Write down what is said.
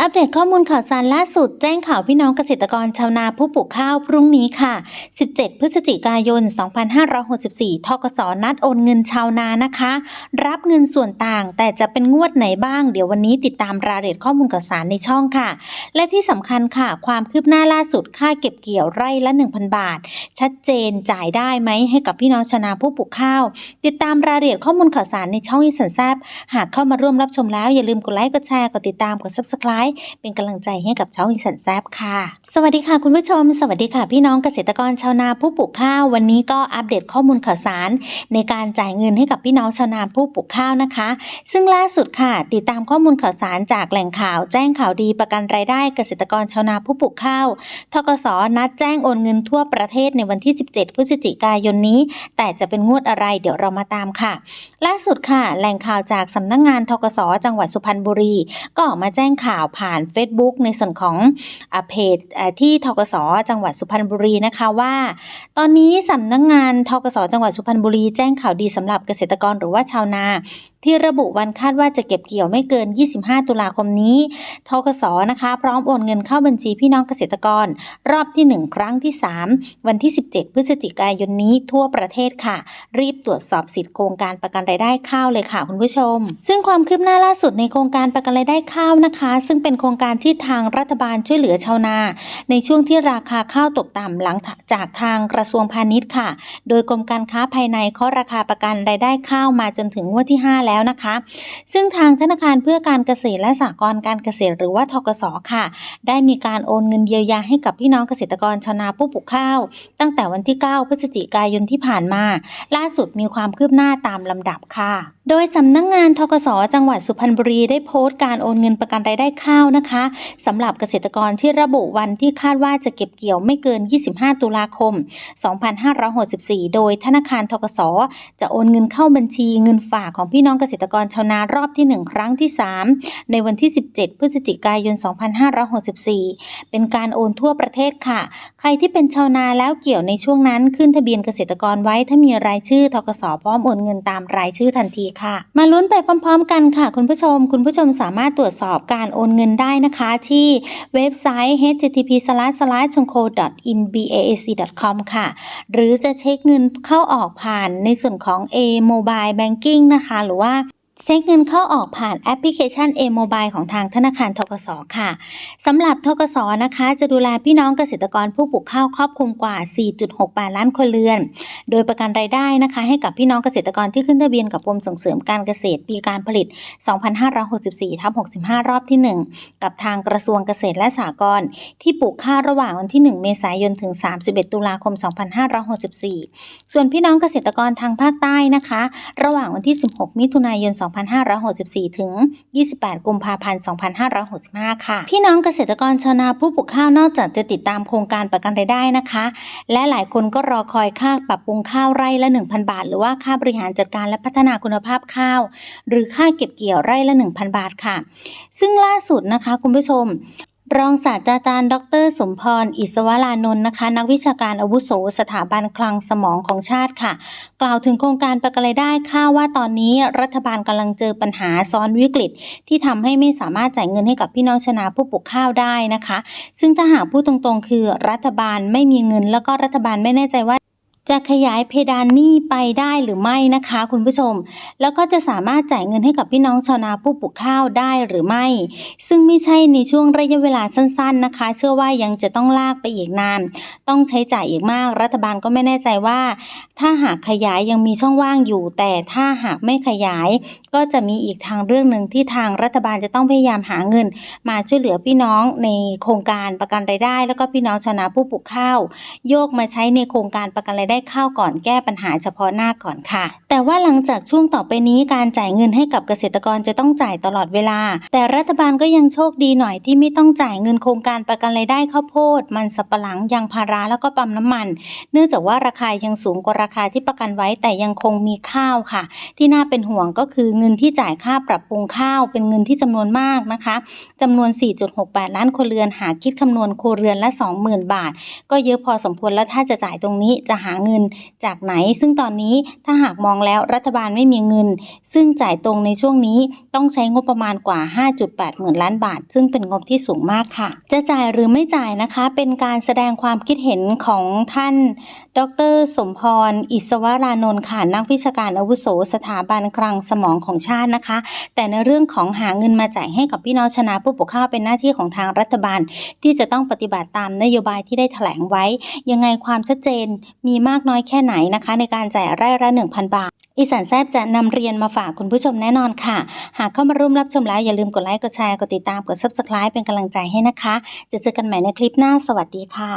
อัปเดตข้อมูลข่าวสารล่าสุดแจ้งข่าวพี่น้องเกษตรกรชาวนาผู้ปลูกข้าวพรุ่งนี้ค่ะ 17 พฤศจิกายน 2564 ทกสนัดโอนเงินชาวนานะคะ รับเงินส่วนต่างแต่จะเป็นงวดไหนบ้าง เดี๋ยววันนี้ติดตามรายละเอียดข้อมูลข่าวสารในช่องค่ะ และที่สำคัญค่ะ ความคืบหน้าล่าสุดค่าเก็บเกี่ยวไร่ละ 1,000 บาท ชัดเจนจ่ายได้ไหมให้กับพี่น้องชาวนาผู้ปลูกข้าว ติดตามรายละเอียดข้อมูลข่าวสารในช่องอีสันแซบหากเข้ามาร่วมรับชมแล้วอย่าลืมกดไลค์กดแชร์กดติดตามกดเป็นกำลังใจให้กับช่องอีสันแซบค่ะ สวัสดีค่ะคุณผู้ชม สวัสดีค่ะ พี่น้องเกษตรกรชาวนาผู้ปลูกข้าว วันนี้ก็อัปเดตข้อมูลข่าวสาร ในการจ่ายเงินให้กับพี่น้องชาวนาผู้ปลูกข้าวนะคะ ซึ่งล่าสุดค่ะ ติดตามข้อมูลข่าวสารจากแหล่งข่าวแจ้งข่าวดีประกันรายได้เกษตรกรชาวนาผู้ปลูกข้าวทกสนัดแจ้งโอนเงินทั่วประเทศในวันที่ 17 พฤศจิกายนนี้ แต่จะเป็นงวดอะไรเดี๋ยวเรามาตามค่ะ ล่าสุดค่ะ แหล่งข่าวจากสำนักงานทกสจังหวัดสุพรรณบุรี ก็ออกมาแจ้งข่าวผ่าน Facebook ในส่วนของอเพจที่ทกศจังหวัดสุพรรณบุรีนะคะว่า ตอนนี้สำนักงานทกศจังหวัดสุพรรณบุรีแจ้งข่าวดีสำหรับเกษตรกรหรือว่าชาวนา ที่ระบุวันคาดว่าจะเก็บเกี่ยวไม่เกิน 25 ตุลาคมนี้ทกสนะคะ พร้อมโอนเงินเข้าบัญชีพี่น้องเกษตรกร รอบที่ 1 ครั้งที่ 3 วันที่ 17 พฤศจิกายนนี้ทั่วประเทศค่ะ รีบตรวจสอบสิทธิโครงการประกันรายได้ข้าวเลยค่ะคุณผู้ชม ซึ่งความคืบหน้าล่าสุดในโครงการประกันรายได้ข้าวนะคะ ซึ่งเป็นโครงการที่ทางรัฐบาลช่วยเหลือชาวนา ในช่วงที่ราคาข้าวตกต่ำหลังจากทางกระทรวงพาณิชย์ค่ะ โดยกรมการค้าภายในเคาะราคาประกันรายได้ข้าวมาจนถึงงวดที่ 5 แล้วนะคะ ซึ่งทางธนาคารเพื่อการเกษตรและสหกรณ์การเกษตรหรือว่าทกสค่ะ ได้มีการโอนเงินเยียวยาให้กับพี่น้องเกษตรกรชาวนาผู้ปลูกข้าว ตั้งแต่วันที่ 9 พฤศจิกายนที่ผ่านมา ล่าสุดมีความคืบหน้าตามลำดับค่ะ โดยสำนักงงานทกสจังหวัดสุพรรณบุรีได้โพสต์การโอนเงินประกันรายได้ข้าวนะคะสำหรับเกษตรกรที่ระบุวันที่คาดว่าจะเก็บเกี่ยวไม่เกิน 25 ตุลาคม 2564 โดยธนาคารทกสจะโอนเงินเข้าบัญชีเงินฝากของพี่น้องเกษตรกรชาวนารอบที่ 1 ครั้งที่ 3 ในวันที่ 17 พฤศจิกายน 2564 เป็นการโอนทั่วประเทศค่ะ ใครที่เป็นชาวนาแล้วเกี่ยวในช่วงนั้นขึ้นทะเบียนเกษตรกรไว้ถ้ามีรายชื่อทกสพร้อมโอนเงินตามรายชื่อทันทีค่ะ มาลุ้นไปพร้อม ๆ กันค่ะ คุณผู้ชม คุณผู้ชมสามารถตรวจสอบการโอนเงินได้นะคะ ที่เว็บไซต์ http://chonko.inbaac.com ค่ะ หรือจะเช็คเงินเข้าออกผ่านในส่วนของ A Mobile Banking นะคะ หรือว่า เช็คเงินเข้าออกผ่านแอปพลิเคชัน A Mobile ของทางธนาคารทกสค่ะสำหรับทกสนะคะ จะดูแลพี่น้องเกษตรกรผู้ปลูกข้าวครอบคลุมกว่า 4.68 ล้านครัวเรือน โดยประกันรายได้นะคะ ให้กับพี่น้องเกษตรกรที่ขึ้นทะเบียนกับกรมส่งเสริมการเกษตรปีการผลิต 2564ทับ65 รอบที่ 1 กับทางกระทรวงเกษตรและสหกรณ์ที่ปลูกข้าวระหว่างวันที่ 1 เมษายนถึง 31 ตุลาคม 2564 ส่วนพี่น้องเกษตรกรทางภาคใต้นะคะ ระหว่างวันที่ 16 มิถุนายน2 2564 ถึง 28 กุมภาพันธ์ 2565 ค่ะ พี่น้องเกษตรกรชาวนาผู้ปลูกข้าวนอกจากจะติดตามโครงการประกันรายได้นะคะ และหลายคนก็รอคอยค่าปรับปรุงข้าวไร่ละ 1,000 บาท หรือว่าค่าบริหารจัดการและพัฒนาคุณภาพข้าว หรือค่าเก็บเกี่ยวไร่ละ 1,000 บาทค่ะ ซึ่งล่าสุดนะคะคุณผู้ชม รองศาสตราจารย์ ดร สมพร อิศวรานนท์นะคะ นักวิชาการอาวุโส สถาบันคลังสมองของชาติค่ะ กล่าวถึงโครงการประกันรายได้ค่าว่าตอนนี้รัฐบาลกำลังเจอปัญหาซ้อนวิกฤต ที่ทำให้ไม่สามารถจ่ายเงินให้กับพี่น้องชนาผู้ปลูกข้าวได้นะคะ ซึ่งถ้าหากพูดตรงๆ คือรัฐบาลไม่มีเงิน แล้วก็รัฐบาลไม่แน่ใจว่า จะขยายเพดานหนี้ไปได้หรือไม่นะคะ คุณผู้ชม แล้วก็จะสามารถจ่ายเงินให้กับพี่น้องชาวนาผู้ปลูกข้าวได้หรือไม่ ซึ่งไม่ใช่ในช่วงระยะเวลาสั้น ๆนะคะ เชื่อว่ายังจะต้องลากไปอีกนาน ต้องใช้จ่ายอีกมาก รัฐบาลก็ไม่แน่ใจว่า ถ้าหากขยายยังมีช่องว่างอยู่ แต่ถ้าหากไม่ขยาย ก็จะมีอีกทางเรื่องหนึ่งที่ทางรัฐบาลจะต้องพยายามหาเงิน มาช่วยเหลือพี่น้องในโครงการประกันรายได้ แล้วก็พี่น้องชาวนาผู้ปลูกข้าว โยกมาใช้ในโครงการประกันรายได้ข้าวก่อนแก้ปัญหาเฉพาะหน้าก่อนค่ะ แต่ว่าหลังจากช่วงต่อไปนี้การจ่ายเงินให้กับเกษตรกรจะต้องจ่ายตลอดเวลา แต่รัฐบาลก็ยังโชคดีหน่อยที่ไม่ต้องจ่ายเงินโครงการประกันรายได้ข้าวโพด มันสับปะหลังยางพาราแล้วก็ปั๊มน้ำมัน เนื่องจากว่าราคายังสูงกว่าราคาที่ประกันไว้แต่ยังคงมีข้าวค่ะ ที่น่าเป็นห่วงก็คือเงินที่จ่ายค่าปรับปรุงข้าวเป็นเงินที่จำนวนมากนะคะจำนวน 4.68 ล้านครัวเรือนหากคิดคำนวณครัวเรือนละ 20,000 บาท ก็เยอะพอสมควรแล้วถ้าจะจ่ายตรงนี้จะหาเงินจากไหน ซึ่งตอนนี้ถ้าหากมองแล้วรัฐบาลไม่มีเงิน ซึ่งจ่ายตรงในช่วงนี้ต้องใช้งบประมาณกว่า 5.8 หมื่นล้านบาท ซึ่งเป็นงบที่สูงมากค่ะ จะจ่ายหรือไม่จ่ายนะคะ เป็นการแสดงความคิดเห็นของท่าน ดร สมพร อิศวรานนท์ค่ะนักวิชาการอาวุโสสถาบันคลังสมองของชาตินะคะ แต่ในเรื่องของหาเงินมาจ่ายให้กับพี่น้องชนาผู้ปกข้าวเป็นหน้าที่ของทางรัฐบาล ที่จะต้องปฏิบัติตามนโยบายที่ได้แถลงไว้ ยังไงความชัดเจนมีมากากน้อยแค่ไหนนะคะ ในการจ่ายไร่ละ 1,000 บาท อีสานแซบจะนำเรียนมาฝากคุณผู้ชมแน่นอนค่ะ หากเข้ามาร่วมรับชมแล้ว อย่าลืมกดไลค์ กดแชร์ กดติดตาม กด subscribe เป็นกำลังใจให้นะคะ จะเจอกันใหม่ในคลิปหน้า สวัสดีค่ะ